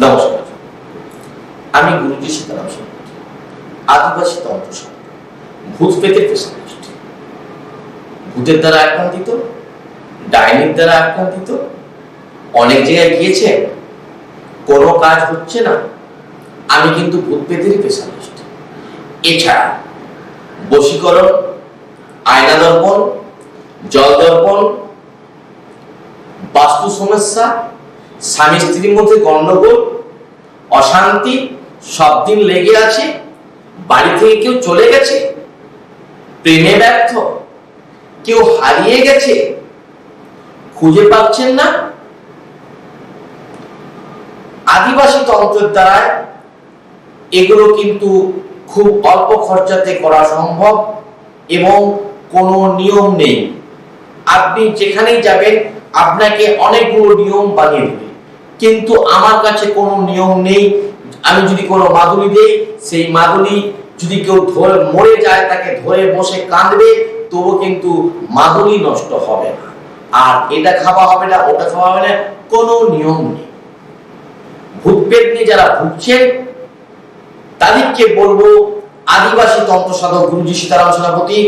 নমস্কার। আমি গুরুজি সীতারাম সেন আদিবাসী তন্ত্র ভূত পেতে ভূতের দ্বারা আক্রান্তিত, ডাইনির দ্বারা আক্রান্তিত, অনেক জায়গায় গিয়েছেন কোনো কাজ হচ্ছে না। আমি কিন্তু ভূত পেতেরই স্পেশালিস্ট এছাড়া বশীকরণ, আয়না দর্পণ, জল দর্পণ, বাস্তু সমস্যা স্বামী স্ত্রীর মধ্যে গন্ডগোল অশান্তি, সব দিন লেগে আছে, বাড়ি থেকে কেউ চলে গেছে, প্রেমে ব্যর্থ, কেউ হারিয়ে গেছে, খুঁজে পাচ্ছেন না। আদিবাসী তন্ত্রের দ্বারা এগুলো কিন্তু খুব অল্প খরচাতে করা সম্ভব এবং কোনো নিয়ম নেই। আপনি যেখানেই যাবেন, আপনাকে অনেকগুলো নিয়ম বানিয়ে দেবে। কিন্তু আমার কাছে কোনো নিয়ম নেই। আমি যদি কোনো মাদুলি দেই, সেই মাদুলি যদি কেউ ধরে মরে যায়, তাকে ধরে বসে কাঁদবে, তবু কিন্তু মাদুলি নষ্ট হবে না। আর এটা খাওয়া হবে না, ওটা খাওয়া হবে না, কোনো নিয়ম নেই। ভূতপেট নিয়ে যারা ভুগছেন, তাদেরকে বলব, আদিবাসী তন্ত্র সাধক গুরুজি সীতারাম সেনাপতি,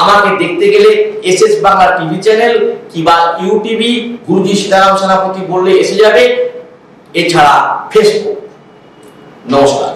আমাকে দেখতে গেলে S S Bangla TV channel কিংবা ইউটিভি, গুরুজি সীতারাম সেনাপতি বললে এসে যাবে এছাড়া ফেসবুক নমস্কার।